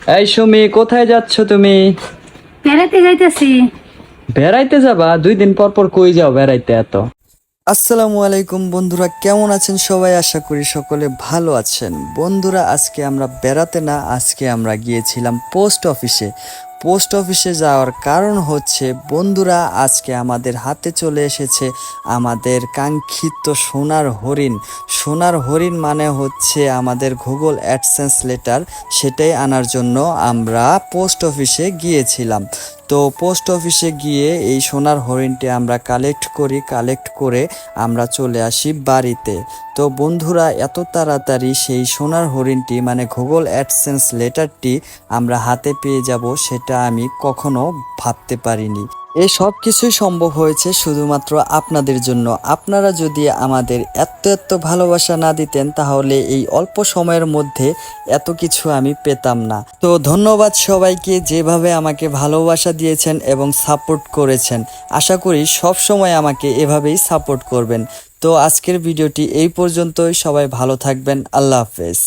এই সুমি কোথায় যাচ্ছ তুমি? বেড়াতে যাইতেছি। বেড়াইতে যাবা? দুই দিন পর পর কই যাও বেড়াইতে এত? আসসালামু আলাইকুম বন্ধুরা কেমন আছেন সবাই? আশা করি সকলে ভালো আছেন। বন্ধুরা আজকে আমরা বেড়াতে না আজকে আমরা গিয়েছিলাম পোস্ট অফিসে। পোস্ট অফিসে যাওয়ার কারণ হচ্ছে বন্ধুরা আজকে আমাদের হাতে চলে এসেছে আমাদের কাঙ্ক্ষিত সোনার হরিণ। সোনার হরিণ মানে হচ্ছে আমাদের গুগল অ্যাডসেন্স লেটার সেটাই আনার জন্য আমরা পোস্ট অফিসে গিয়েছিলাম। তো পোস্ট অফিসে গিয়ে এই সোনার হরিণটি আমরা কালেক্ট করি কালেক্ট করে আমরা চলে আসি বাড়িতে। তো বন্ধুরা, এত তাড়াতাড়ি সেই সোনার হরিণটি মানে গুগল অ্যাডসেন্স লেটারটি আমরা হাতে পেয়ে যাব, সেটা আমি কখনো ভাবতে পারিনি। এই সব কিছুই সম্ভব হয়েছে শুধুমাত্র আপনাদের জন্য। আপনারা যদি আমাদের এত এত ভালোবাসা না দিতেন, তাহলে এই অল্প সময়ের মধ্যে এত কিছু আমি পেতাম না। তো ধন্যবাদ সবাইকে যেভাবে আমাকে ভালোবাসা দিয়েছেন এবং সাপোর্ট করেছেন। আশা করি সব সময় আমাকে এভাবেই সাপোর্ট করবেন। তো আজকের ভিডিওটি এই পর্যন্তই। সবাই ভালো থাকবেন। আল্লাহ হাফেজ।